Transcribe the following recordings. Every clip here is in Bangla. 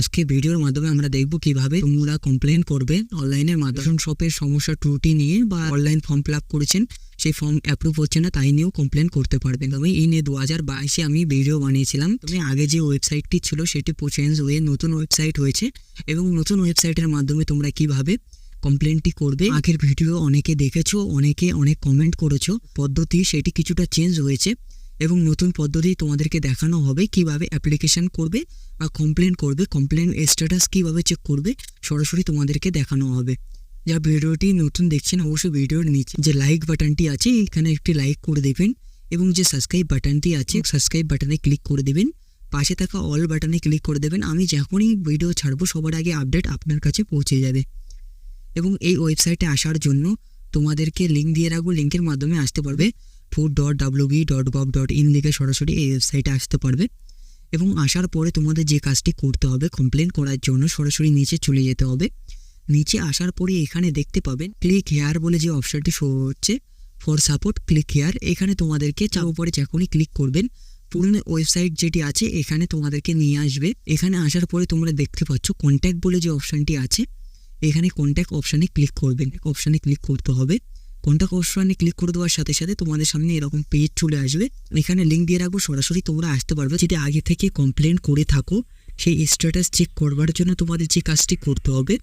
আজকে ভিডিওর মাধ্যমে আমরা দেখব কীভাবে তোমরা কমপ্লেন করবে অনলাইনের মাধ্যম। শপের সমস্যা ত্রুটি নিয়ে বা অনলাইন ফর্ম ফিল করেছেন সেই ফর্ম অ্যাপ্রুভ হচ্ছে না তাই নিয়েও কমপ্লেন করতে পারবেন তবে এই নিয়ে দু হাজার বাইশে আমি ভিডিও বানিয়েছিলাম। তবে আগে যে ওয়েবসাইটটি ছিল সেটি চেঞ্জ হয়ে নতুন ওয়েবসাইট হয়েছে এবং নতুন ওয়েবসাইটের মাধ্যমে তোমরা কীভাবে কমপ্লেনটি করবে। আগের ভিডিও অনেকে দেখেছ অনেকে অনেক কমেন্ট করেছ। পদ্ধতি সেটি কিছুটা চেঞ্জ হয়েছে। এবং নতুন পদ্ধতি তোমাদেরকে দেখানো হবে কীভাবে অ্যাপ্লিকেশন করবে বা কমপ্লেন করবে কমপ্লেন স্ট্যাটাস কীভাবে চেক করবে, সরাসরি তোমাদেরকে দেখানো হবে। যা ভিডিওটি নতুন দেখছেন, অবশ্যই ভিডিওর নিচে যে লাইক বাটনটি আছে, এখানে একটি লাইক করে দেবেন এবং যে সাবস্ক্রাইব বাটনটি আছে সাবস্ক্রাইব বাটনে ক্লিক করে দেবেন। পাশে থাকা অল বাটনে ক্লিক করে দেবেন। আমি যখনই ভিডিও ছাড়বো, সবার আগে আপডেট আপনার কাছে পৌঁছে যাবে। এবং এই ওয়েবসাইটে আসার জন্য তোমাদেরকে লিঙ্ক দিয়ে রাখব। লিঙ্কের মাধ্যমে আসতে পারবে। Food dot WB dot gov dot in লিখে সরাসরি এই ওয়েবসাইটে আসতে পারবে। এবং আসার পরে তোমাদের যে কাজটি করতে হবে কমপ্লেন করার জন্য সরাসরি নিচে চলে যেতে হবে। নিচে আসার পরে এখানে দেখতে পাবেন ক্লিক হেয়ার বলে যে অপশনটি শো হচ্ছে। ফর সাপোর্ট ক্লিক হেয়ার এখানে তোমাদেরকে চার উপরে যখনই ক্লিক করবেন, পুরনো ওয়েবসাইট যেটি আছে, এখানে তোমাদেরকে নিয়ে আসবে। এখানে আসার পরে তোমরা দেখতে পাচ্ছ কন্ট্যাক্ট বলে যে অপশনটি আছে। এখানে কন্ট্যাক্ট অপশানে ক্লিক করবেন। অপশানে ক্লিক করতে হবে। কন্ট্যাক্ট অপশানে ক্লিক করে দেওয়ার সাথে সাথে তোমাদের সামনে এরকম পেজ চলে আসবে। এখানে লিঙ্ক দিয়ে রাখব, সরাসরি তোমরা আসতে পারবে। যদি আগে থেকে কমপ্লেন করে থাকো, সেই স্ট্যাটাস চেক করবার জন্য তোমাদের যে কাজটি করতে হবে,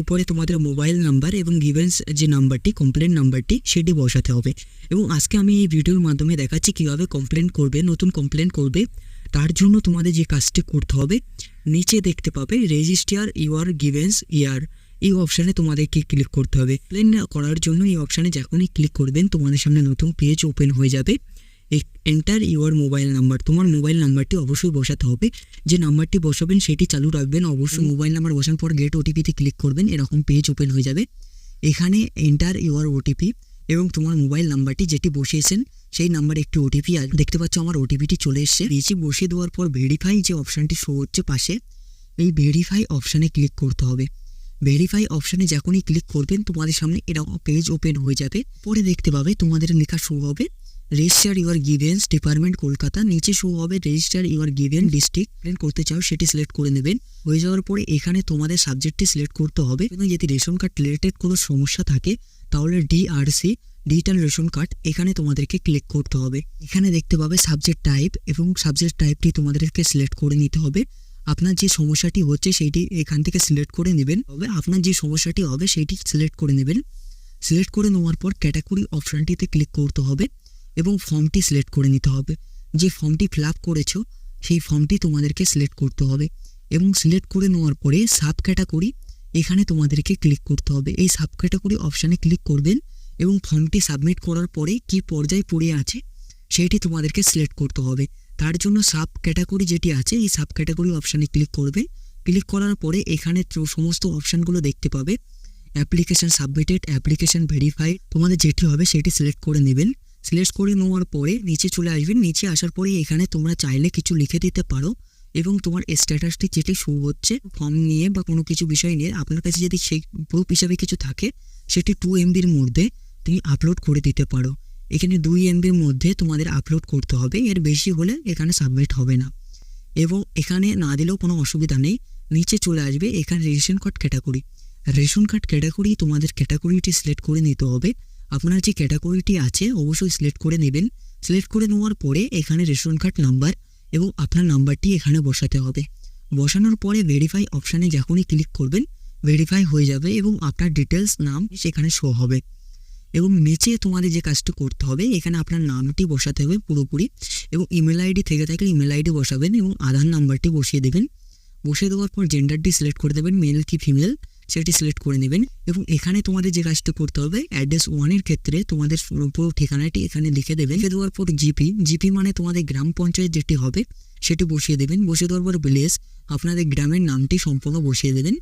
উপরে তোমাদের মোবাইল নাম্বার এবং গিভেন্স যে নাম্বারটি কমপ্লেন নাম্বারটি সেটি বসাতে হবে। এবং আজকে আমি এই ভিডিওর মাধ্যমে দেখাচ্ছি কীভাবে কমপ্লেন করবে, নতুন কমপ্লেন করবে। তার জন্য তোমাদের যে কাজটি করতে হবে, নিচে দেখতে পাবে রেজিস্টার ইউর গিভেন্স ইয়ার এই অপশানে তোমাদেরকে ক্লিক করতে হবে। প্লেন করার জন্য এই অপশানে যখনই ক্লিক করবেন তোমাদের সামনে নতুন পেজ ওপেন হয়ে যাবে। এন্টার ইউর মোবাইল নাম্বার তোমার মোবাইল নাম্বারটি অবশ্যই বসাতে হবে। যে নাম্বারটি বসাবেন, সেটি চালু রাখবেন। অবশ্যই মোবাইল নাম্বার বসানোর পর গেট ওটিপিতে ক্লিক করবেন। এরকম পেজ ওপেন হয়ে যাবে। এখানে এন্টার ইউর ওটিপি এবং তোমার মোবাইল নাম্বারটি যেটি বসিয়েছেন, সেই নাম্বারে একটি ওটিপি আর দেখতে পাচ্ছ আমার ওটিপিটি চলে এসছে। দিয়েছি, বসিয়ে দেওয়ার পর ভেরিফাই যে অপশানটি শো হচ্ছে পাশে। এই ভেরিফাই অপশানে ক্লিক করতে হবে। ভেরিফাই অপশানে যখনই ক্লিক করবেন, তোমাদের সামনে এরকম পেজ ওপেন হয়ে যাবে। পরে দেখতে পাবে তোমাদের লেখা শো হবে register your grievance department Kolkata. নিচে শো হবে রেজিস্টার ইউর গিভেন ডিস্ট্রিক্ট করতে চাও সেটি সিলেক্ট করে নেবেন। হয়ে যাওয়ার পরে এখানে তোমাদের সাবজেক্টটি সিলেক্ট করতে হবে। এবং যদি রেশন কার্ড রিলেটেড কোনো সমস্যা থাকে, তাহলে ডিআরসি ডিজিটাল রেশন কার্ড এখানে তোমাদেরকে ক্লিক করতে হবে। এখানে দেখতে পাবে সাবজেক্ট টাইপ এবং সাবজেক্ট টাইপটি তোমাদেরকে সিলেক্ট করে নিতে হবে। আপনার যে সমস্যাটি হচ্ছে সেইটি এখান থেকে সিলেক্ট করে নেবেন। তবে আপনার যে সমস্যাটি হবে সেইটি সিলেক্ট করে নেবেন। সিলেক্ট করে নেওয়ার পর ক্যাটাগরি অপশানটিতে ক্লিক করতে হবে এবং ফর্মটি সিলেক্ট করে নিতে হবে। যে ফর্মটি ফিল আপ করেছ, সেই ফর্মটি তোমাদেরকে সিলেক্ট করতে হবে এবং সিলেক্ট করে নেওয়ার পরে সাব ক্যাটাগরি এখানে তোমাদেরকে ক্লিক করতে হবে। এই সাব ক্যাটাগরি অপশানে ক্লিক করবেন এবং ফর্মটি সাবমিট করার পরে কি পর্যায়ে পড়ে আছে সেইটি তোমাদেরকে সিলেক্ট করতে হবে। জন্য সাব ক্যাটাগরি যেটি আছে, এই সাব ক্যাটাগরি অপশানে ক্লিক করবে। ক্লিক করার পরে এখানে সমস্ত অপশানগুলো দেখতে পাবে। Application submitted, application verified. তোমাদের যেটি হবে সেটি সিলেক্ট করে নেবেন। সিলেক্ট করে নেওয়ার পরে নিচে চলে আসবেন। নিচে আসার পরে এখানে তোমরা চাইলে কিছু লিখে দিতে পারো এবং তোমার স্ট্যাটাসটি যেটি শো হচ্ছে, ফর্ম নিয়ে বা কোনো কিছু বিষয় নিয়ে আপনার কাছে যদি সেই প্রুফ হিসাবে কিছু থাকে, সেটি টু এমবির মধ্যে তুমি আপলোড করে দিতে পারো। এখানে দুই এমবির মধ্যে তোমাদের আপলোড করতে হবে। এর বেশি হলে এখানে সাবমিট হবে না। এবং এখানে না দিলেও কোনো অসুবিধা নেই। নিচে চলে আসবে এখানে ration card category ration card category তোমাদের ক্যাটাগরিটি সিলেক্ট করে নিতে হবে। আপনার যে ক্যাটাগরিটি আছে, অবশ্যই সিলেক্ট করে নেবেন। সিলেক্ট করে নেওয়ার পরে এখানে রেশন কার্ড নাম্বার এবং আপনার নাম্বারটি এখানে বসাতে হবে। বসানোর পরে ভেরিফাই অপশানে যখনই ক্লিক করবেন ভেরিফাই হয়ে যাবে এবং আপনার ডিটেলস নাম সেখানে শো হবে। এবং নিচে তোমাদের যে কাজটি করতে হবে, এখানে আপনার নামটি বসাতে হবে পুরোপুরি এবং ইমেল আইডি থেকে থাকলে ইমেল আইডি বসাবেন এবং আধার নাম্বারটি বসিয়ে দেবেন। বসিয়ে দেওয়ার পর জেন্ডারটি সিলেক্ট করে দেবেন মেল কি ফিমেল সেটি সিলেক্ট করে নেবেন এবং এখানে তোমাদের যে কাজটি করতে হবে অ্যাড্রেস ওয়ানের ক্ষেত্রে তোমাদের পুরো ঠিকানাটি এখানে লিখে দেবেন। লিখে দেওয়ার পর জিপি জিপি মানে তোমাদের গ্রাম পঞ্চায়েত যেটি হবে, সেটি বসিয়ে দেবেন। বসিয়ে দেওয়ার পর ভিলেজ আপনাদের গ্রামের নামটি সম্পূর্ণ বসিয়ে দেবেন।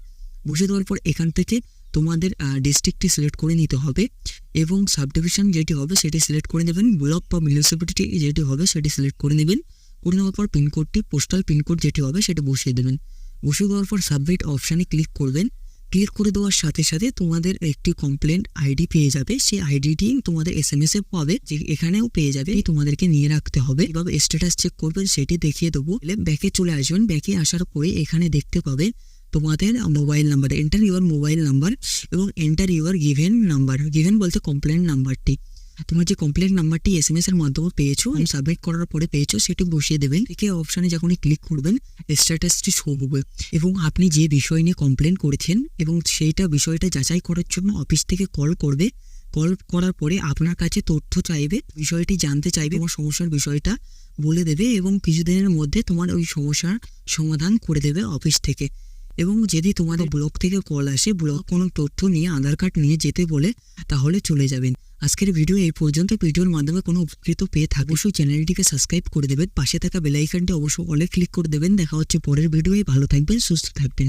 বসিয়ে দেওয়ার পর এখান থেকে তোমাদের ডিস্ট্রিক্টটি সিলেক্ট করে নিতে হবে এবং সাব ডিভিশন যেটি হবে সেটি সিলেক্ট করে নেবেন। ব্লক বা মিউনিসিপ্যালিটি যেটি হবে সেটি সিলেক্ট করে নেবেন। করে নেওয়ার পর পিনকোডটি পোস্টাল পিনকোড যেটি হবে সেটা বসিয়ে দেবেন। বসিয়ে দেওয়ার পর সাবমিট অপশানে ক্লিক করবেন। ক্লিক করে দেওয়ার সাথে সাথে তোমাদের একটি কমপ্লেন আইডি পেয়ে যাবে। সেই আইডিটি তোমাদের এস এম এস এ পাবে যে এখানেও পেয়ে যাবে। তোমাদেরকে নিয়ে রাখতে হবে। এভাবে স্ট্যাটাস চেক করবেন সেটি দেখিয়ে দেবো। ব্যাকে চলে আসবেন। ব্যাকে আসার পরে এখানে দেখতে পাবে তোমাদের mobile number enter your mobile number এবং enter your given number given বলতে কমপ্লেন নাম্বারটি তোমার যে কমপ্লেন নাম্বারটি এস এম এর মাধ্যমে পেয়েছ সাবমিট করার পরে পেয়েছ, সেটি বসিয়ে দেবেন। থেকে অপশানে যখনই ক্লিক করবেন স্ট্যাটাসটি শো হবে। এবং আপনি যে বিষয় নিয়ে কমপ্লেন করেছেন এবং সেইটা বিষয়টা যাচাই করার জন্য অফিস থেকে কল করবে। কল করার পরে আপনার কাছে তথ্য চাইবে, বিষয়টি জানতে চাইবে এবং সমস্যার বিষয়টা বলে দেবে এবং কিছুদিনের মধ্যে তোমার ওই সমস্যার সমাধান করে দেবে অফিস থেকে। এবং যদি তোমাদের ব্লক থেকে কল আসে ব্লক কোনো তথ্য নিয়ে আধার কার্ড নিয়ে যেতে বলে তাহলে চলে যাবেন। আজকের ভিডিও এই পর্যন্ত। ভিডিওর মাধ্যমে কোনো উপকৃত পেয়ে থাকবে অবশ্যই চ্যানেলটিকে সাবস্ক্রাইব করে দেবেন। পাশে থাকা বেলাইকানটি অবশ্যই অলে ক্লিক করে দেবেন। দেখা হচ্ছে পরের ভিডিওয়। ভালো থাকবেন সুস্থ থাকবেন।